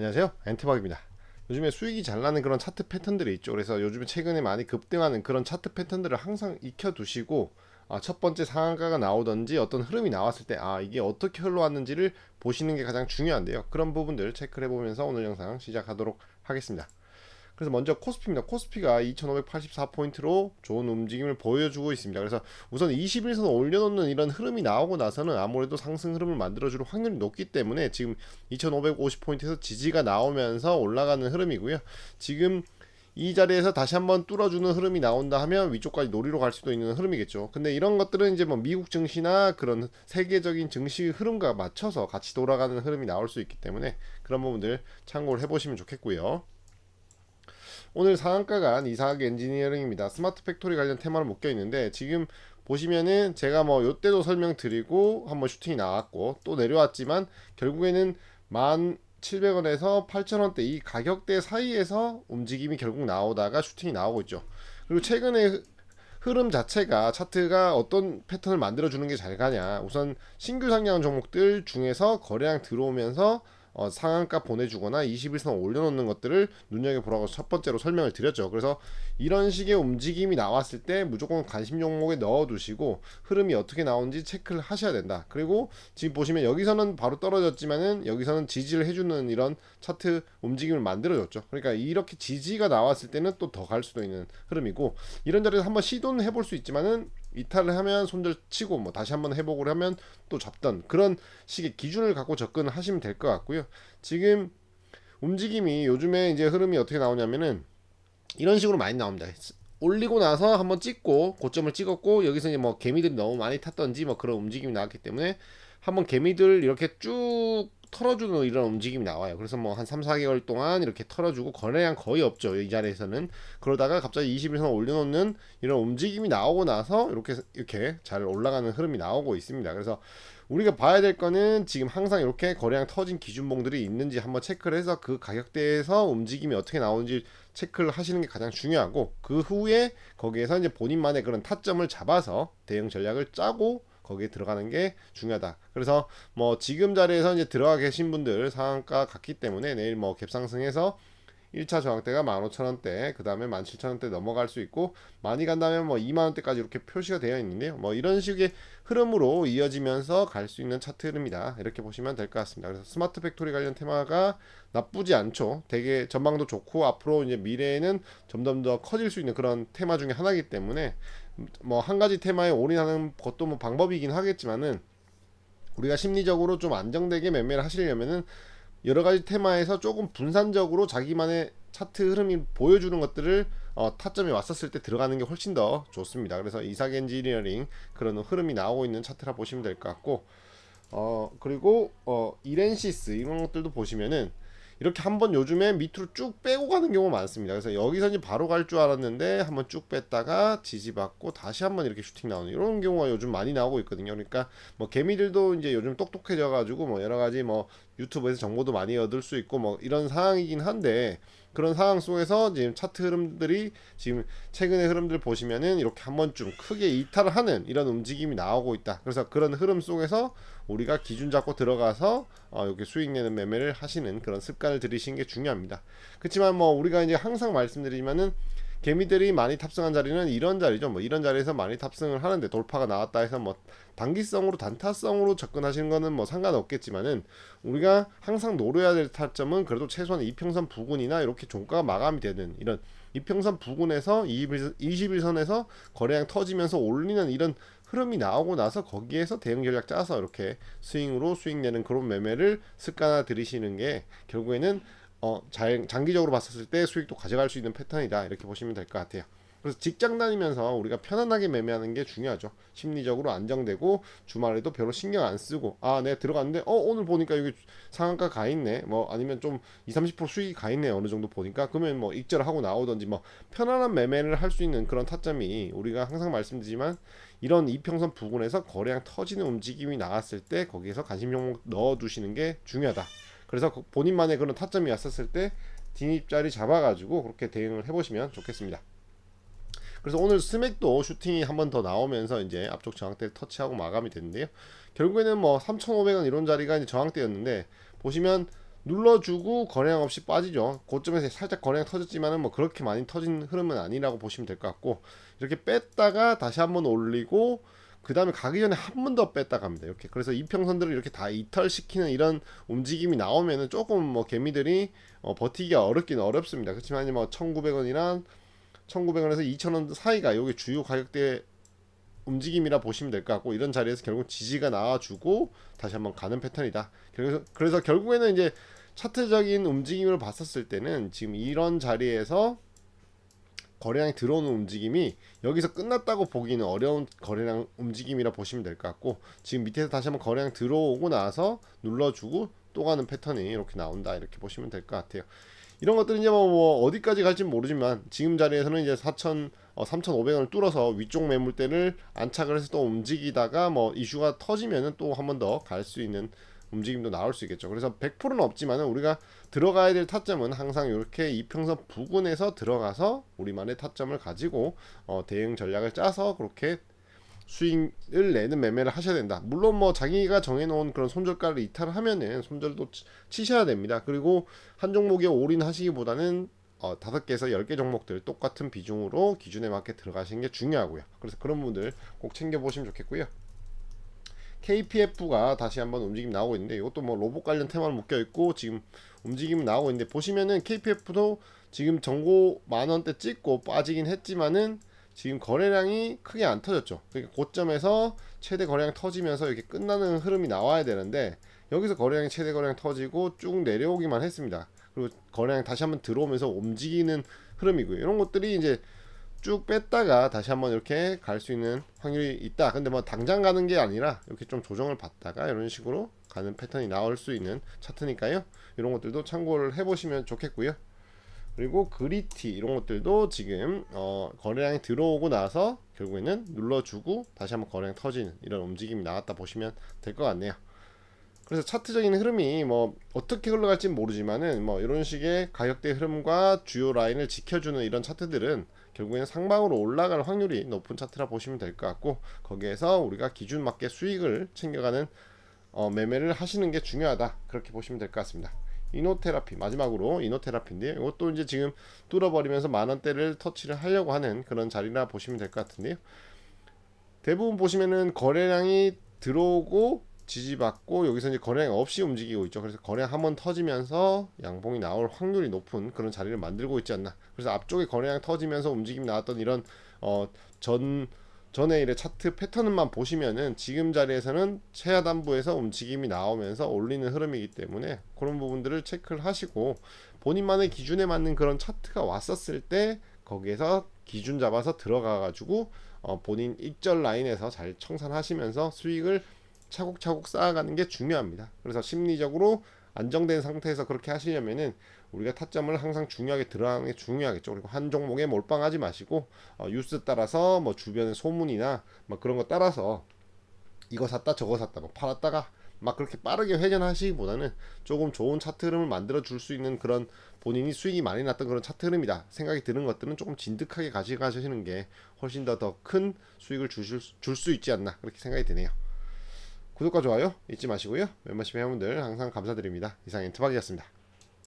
안녕하세요. 엔트박입니다. 요즘에 수익이 잘 나는 그런 차트 패턴들이 있죠. 그래서 요즘에 최근에 많이 급등하는 그런 차트 패턴들을 항상 익혀 두시고 아, 첫 번째 상한가가 나오던지 어떤 흐름이 나왔을 때 아 이게 어떻게 흘러왔는지를 보시는 게 가장 중요한데요. 그런 부분들 체크를 해보면서 오늘 영상 시작하도록 하겠습니다 그래서 먼저 코스피입니다. 코스피가 2,584포인트로 좋은 움직임을 보여주고 있습니다. 그래서 우선 21선 올려놓는 이런 흐름이 나오고 나서는 아무래도 상승 흐름을 만들어줄 확률이 높기 때문에 지금 2,550포인트에서 지지가 나오면서 올라가는 흐름이고요. 지금 이 자리에서 다시 한번 뚫어주는 흐름이 나온다 하면 위쪽까지 노리로 갈 수도 있는 흐름이겠죠. 근데 이런 것들은 이제 뭐 미국 증시나 그런 세계적인 증시 흐름과 맞춰서 같이 돌아가는 흐름이 나올 수 있기 때문에 그런 부분들 참고를 해보시면 좋겠고요. 오늘 상한가가 이사학 엔지니어링입니다. 스마트 팩토리 관련 테마로 묶여 있는데 지금 보시면은 제가 뭐 요때도 설명드리고 한번 슈팅이 나왔고 또 내려왔지만 결국에는 만 700원에서 8,000원대 이 가격대 사이에서 움직임이 결국 나오다가 슈팅이 나오고 있죠. 그리고 최근에 흐름 자체가 차트가 어떤 패턴을 만들어 주는 게 잘 가냐. 우선 신규 상향 종목들 중에서 거래량 들어오면서 어, 상한가 보내주거나 21선 올려놓는 것들을 눈여겨보라고 첫 번째로 설명을 드렸죠. 그래서 이런 식의 움직임이 나왔을 때 무조건 관심 종목에 넣어두시고 흐름이 어떻게 나오는지 체크를 하셔야 된다. 그리고 지금 보시면 여기서는 바로 떨어졌지만은 여기서는 지지를 해주는 이런 차트 움직임을 만들어줬죠. 그러니까 이렇게 지지가 나왔을 때는 또 더 갈 수도 있는 흐름이고 이런 자리에서 한번 시도는 해볼 수 있지만은 이탈을 하면 손절 치고 뭐 다시 한번 회복을 하면 또 잡던 그런 식의 기준을 갖고 접근을 하시면 될 것 같고요. 지금 움직임이 요즘에 이제 흐름이 어떻게 나오냐면은 이런 식으로 많이 나옵니다. 올리고 나서 한번 찍고 고점을 찍었고 여기서 이제 뭐 개미들이 너무 많이 탔던지 뭐 그런 움직임이 나왔기 때문에 한번 개미들 이렇게 쭉 털어주는 이런 움직임이 나와요. 그래서 뭐 한 3, 4개월 동안 이렇게 털어주고 거래량 거의 없죠. 이 자리에서는. 그러다가 갑자기 21선 올려놓는 이런 움직임이 나오고 나서 이렇게 이렇게 잘 올라가는 흐름이 나오고 있습니다. 그래서 우리가 봐야 될 거는 지금 항상 이렇게 거래량 터진 기준봉들이 있는지 한번 체크를 해서 그 가격대에서 움직임이 어떻게 나오는지 체크를 하시는 게 가장 중요하고 그 후에 거기에서 이제 본인만의 그런 타점을 잡아서 대응 전략을 짜고 거기에 들어가는 게 중요하다. 그래서 뭐 지금 자리에서 이제 들어가 계신 분들 상한가 같기 때문에 내일 뭐 갭상승해서 1차 저항대가 15,000원대, 그 다음에 17,000원대 넘어갈 수 있고, 많이 간다면 뭐 2만원대까지 이렇게 표시가 되어 있는데요. 뭐 이런 식의 흐름으로 이어지면서 갈 수 있는 차트 흐름이다. 이렇게 보시면 될 것 같습니다. 그래서 스마트 팩토리 관련 테마가 나쁘지 않죠. 되게 전망도 좋고, 앞으로 이제 미래에는 점점 더 커질 수 있는 그런 테마 중에 하나이기 때문에, 뭐 한 가지 테마에 올인하는 것도 뭐 방법이긴 하겠지만은, 우리가 심리적으로 좀 안정되게 매매를 하시려면은 여러 가지 테마에서 조금 분산적으로 자기만의 차트 흐름이 보여주는 것들을 어, 타점이 왔었을 때 들어가는 게 훨씬 더 좋습니다. 그래서 이삭 엔지니어링 그런 흐름이 나오고 있는 차트라 보시면 될 것 같고 어 그리고 어 이렌시스 이런 것들도 보시면은 이렇게 한번 요즘에 밑으로 쭉 빼고 가는 경우가 많습니다. 그래서 여기서 이제 바로 갈 줄 알았는데 한번 쭉 뺐다가 지지받고 다시 한번 이렇게 슈팅 나오는 이런 경우가 요즘 많이 나오고 있거든요. 그러니까 뭐 개미들도 이제 요즘 똑똑해져 가지고 뭐 여러 가지 뭐 유튜브에서 정보도 많이 얻을 수 있고 뭐 이런 상황이긴 한데 그런 상황 속에서 지금 차트 흐름들이 지금 최근의 흐름들 보시면은 이렇게 한 번쯤 크게 이탈을 하는 이런 움직임이 나오고 있다. 그래서 그런 흐름 속에서 우리가 기준 잡고 들어가서 어, 이렇게 수익 내는 매매를 하시는 그런 습관을 들이시는 게 중요합니다. 그렇지만 뭐 우리가 이제 항상 말씀드리지만은 개미들이 많이 탑승한 자리는 이런 자리죠. 뭐 이런 자리에서 많이 탑승을 하는데 돌파가 나왔다 해서 뭐 단기성으로 단타성으로 접근하시는 거는 뭐 상관없겠지만은 우리가 항상 노려야 될 타점은 그래도 최소한 이평선 부근이나 이렇게 종가가 마감이 되는 이런 이평선 부근에서 21, 21선에서 거래량 터지면서 올리는 이런 흐름이 나오고 나서 거기에서 대응 전략 짜서 이렇게 스윙으로 수익 내는 그런 매매를 습관화 들이시는 게 결국에는 어, 잘, 장기적으로 봤었을 때 수익도 가져갈 수 있는 패턴이다. 이렇게 보시면 될 것 같아요. 그래서 직장 다니면서 우리가 편안하게 매매하는 게 중요하죠. 심리적으로 안정되고 주말에도 별로 신경 안 쓰고 아, 내가 들어갔는데 어, 오늘 보니까 여기 상한가 가 있네. 뭐 아니면 좀 20, 30% 수익이 가 있네. 어느 정도 보니까 그러면 뭐 익절하고 나오던지 뭐 편안한 매매를 할 수 있는 그런 타점이 우리가 항상 말씀드리지만 이런 이평선 부근에서 거래량 터지는 움직임이 나왔을 때 거기에서 관심 종목 넣어 두시는 게 중요하다. 그래서 그 본인만의 그런 타점이 왔었을 때 진입 자리 잡아가지고 그렇게 대응을 해보시면 좋겠습니다. 그래서 오늘 스맥도 슈팅이 한 번 더 나오면서 이제 앞쪽 저항대를 터치하고 마감이 됐는데요. 결국에는 뭐 3,500원 이런 자리가 이제 저항대였는데 보시면 눌러주고 거래량 없이 빠지죠. 고점에서 살짝 거래량 터졌지만은 뭐 그렇게 많이 터진 흐름은 아니라고 보시면 될 것 같고 이렇게 뺐다가 다시 한번 올리고 그 다음에 가기 전에 한 번 더 뺐다 갑니다. 이렇게 그래서 이평선들을 이렇게 다 이탈시키는 이런 움직임이 나오면은 조금 뭐 개미들이 어, 버티기가 어렵긴 어렵습니다. 그렇지만 뭐 1,900원이랑 1,900원에서 2,000원 사이가 여기 주요 가격대 움직임이라 보시면 될 것 같고 이런 자리에서 결국 지지가 나와주고 다시 한번 가는 패턴이다. 그래서 그래서 결국에는 이제 차트적인 움직임을 봤었을 때는 지금 이런 자리에서 거래량이 들어오는 움직임이 여기서 끝났다고 보기는 어려운 거래량 움직임이라 보시면 될 것 같고 지금 밑에서 다시 한번 거래량 들어오고 나서 눌러주고 또 가는 패턴이 이렇게 나온다 이렇게 보시면 될 것 같아요. 이런 것들은 이제 뭐, 뭐 어디까지 갈지 모르지만 지금 자리에서는 이제 4천 어, 3,500원을 뚫어서 위쪽 매물대를 안착을 해서 또 움직이다가 뭐 이슈가 터지면은 또 한 번 더 갈 수 있는 움직임도 나올 수 있겠죠. 그래서 100%는 없지만은 우리가 들어가야 될 타점은 항상 이렇게 이평선 부근에서 들어가서 우리만의 타점을 가지고 어, 대응 전략을 짜서 그렇게 수익을 내는 매매를 하셔야 된다. 물론 뭐 자기가 정해놓은 그런 손절가를 이탈하면은 손절도 치- 치셔야 됩니다. 그리고 한 종목에 올인하시기보다는 어, 다섯 개에서 열개 종목들 똑같은 비중으로 기준에 맞게 들어가시는 게 중요하고요. 그래서 그런 분들 꼭 챙겨 보시면 좋겠고요. KPF가 다시 한번 움직임 나오고 있는데 이것도 뭐 로봇 관련 테마로 묶여 있고 지금 움직임 나오고 있는데 보시면은 KPF도 지금 정고 만 원대 찍고 빠지긴 했지만은 지금 거래량이 크게 안 터졌죠. 그러니까 고점에서 최대 거래량 터지면서 이렇게 끝나는 흐름이 나와야 되는데 여기서 거래량이 최대 거래량 터지고 쭉 내려오기만 했습니다. 그리고 거래량 다시 한번 들어오면서 움직이는 흐름이고요. 이런 것들이 이제 쭉 뺐다가 다시 한번 이렇게 갈 수 있는 확률이 있다. 근데 뭐 당장 가는 게 아니라 이렇게 좀 조정을 받다가 이런 식으로 가는 패턴이 나올 수 있는 차트니까요. 이런 것들도 참고를 해보시면 좋겠고요. 그리고 그리티 이런 것들도 지금 어, 거래량이 들어오고 나서 결국에는 눌러주고 다시 한번 거래량 터지는 이런 움직임이 나왔다 보시면 될 것 같네요. 그래서 차트적인 흐름이 뭐 어떻게 흘러갈지 모르지만은 뭐 이런 식의 가격대 흐름과 주요 라인을 지켜주는 이런 차트들은 결국에는 상방으로 올라갈 확률이 높은 차트라 보시면 될 것 같고 거기에서 우리가 기준 맞게 수익을 챙겨가는 어, 매매를 하시는 게 중요하다 그렇게 보시면 될 것 같습니다. 이노테라피 마지막으로 이노테라피인데 이것도 이제 지금 뚫어버리면서 만 원대를 터치를 하려고 하는 그런 자리라 보시면 될 것 같은데요. 대부분 보시면은 거래량이 들어오고 지지받고 여기서 이제 거래량 없이 움직이고 있죠. 그래서 거래량 한번 터지면서 양봉이 나올 확률이 높은 그런 자리를 만들고 있지 않나. 그래서 앞쪽에 거래량 터지면서 움직임 나왔던 이런 어 전 전에 일의 차트 패턴만 보시면은 지금 자리에서는 최하단부에서 움직임이 나오면서 올리는 흐름이기 때문에 그런 부분들을 체크를 하시고 본인만의 기준에 맞는 그런 차트가 왔었을 때 거기에서 기준 잡아서 들어가 가지고 어 본인 익절 라인에서 잘 청산하시면서 수익을 차곡차곡 쌓아가는 게 중요합니다. 그래서 심리적으로 안정된 상태에서 그렇게 하시려면은 우리가 타점을 항상 중요하게 들어가는 게 중요하겠죠. 그리고 한 종목에 몰빵하지 마시고 어, 뉴스 따라서 뭐 주변의 소문이나 뭐 그런 거 따라서 이거 샀다 저거 샀다 뭐 팔았다가 막 그렇게 빠르게 회전하시기보다는 조금 좋은 차트 흐름을 만들어 줄 수 있는 그런 본인이 수익이 많이 났던 그런 차트 흐름이다 생각이 드는 것들은 조금 진득하게 가져가시는 게 훨씬 더 더 큰 수익을 주실 줄수 있지 않나 그렇게 생각이 드네요. 구독과 좋아요 잊지 마시고요. 멤버십 회원분들 항상 감사드립니다. 이상 엔트박이었습니다.